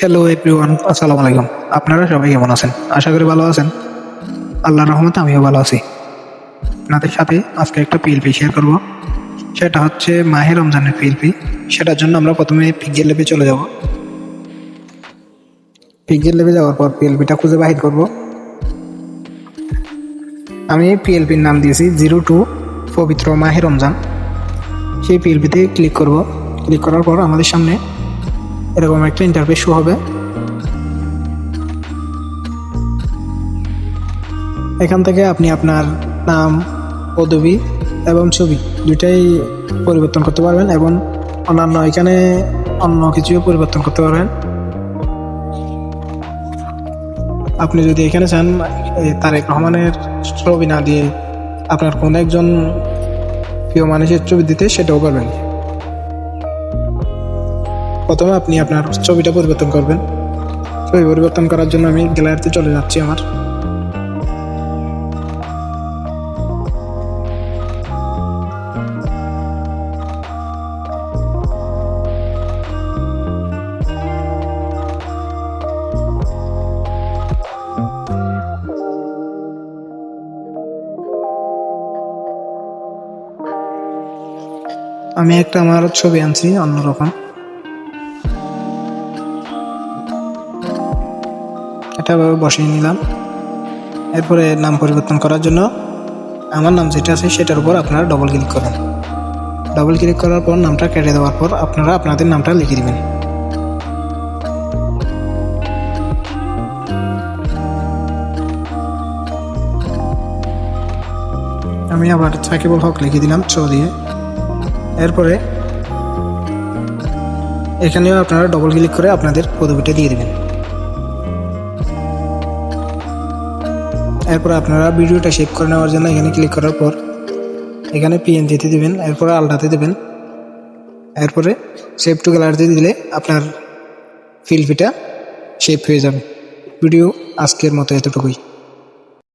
Hello everyone আসসালামু আলাইকুম। আপনারা সবাই কেমন আছেন? আশা করি ভালো আছেন। আল্লাহর রহমতে আমিও ভালো আছি। আপনাদের সাথে আজকে একটা পিএলপি শেয়ার করব। সেটা হচ্ছে মাহে রমজানের পিএলপি সেটার জন্য আমরা প্রথমে পিকজেল লেবে চলে যাব। পিকজেল লেবে যাওয়ার পর পিএলপিটা খুঁজে বাহির করব। আমি পিএলপির নাম দিয়েছি জিরো টু পবিত্র মাহে রমজান। সেই পিএলপিতে ক্লিক করব। ক্লিক করার পর আমাদের সামনে এরকম একটা ইন্টারফেস শো হবে। এখান থেকে আপনি আপনার নাম, পদবি এবং ছবি দুইটাই পরিবর্তন করতে পারবেন এবং অন্যান্য এখানে অন্য কিছুও পরিবর্তন করতে পারবেন। আপনি যদি এখানে চান তারেক রহমানের ছবি না দিয়ে আপনার কোন একজন প্রিয় মানুষের ছবি দিতে, সেটাও পারবেন। প্রথমে আপনি আপনার ছবিটা পরিবর্তন করবেন। ছবি পরিবর্তন করার জন্য আমি গ্যালারিতে চলে যাচ্ছি আমার। আমি একটা আমার ছবি আনছি, অন্যরকম। এটা বসিয়ে নিলাম। এরপরে নাম পরিবর্তন করার জন্য আমার নাম যেটা আছে সেটার উপর আপনারা ডবল ক্লিক করেন। ডবল ক্লিক করার পর নামটা কেটে দেওয়ার পর আপনারা আপনাদের নামটা লিখে দিবেন। আমি আবার সাকিবুল হক লিখে দিলাম ছ দিয়ে। এরপরে এখানেও আপনারা ডবল ক্লিক করে আপনাদের পদবিটা দিয়ে দিবেন। এরপর আপনারা ভিডিওটা সেভ করে নেওয়ার জন্য এখানে ক্লিক করার পর এখানে পিএনজিতে দেবেন, এরপর আলটাতে দেবেন। এরপরে সেভ টু গ্যালারিতে দিলে আপনার ফিলফিটা সেভ হয়ে যাবে। ভিডিও আজকের মতো এতটুকুই।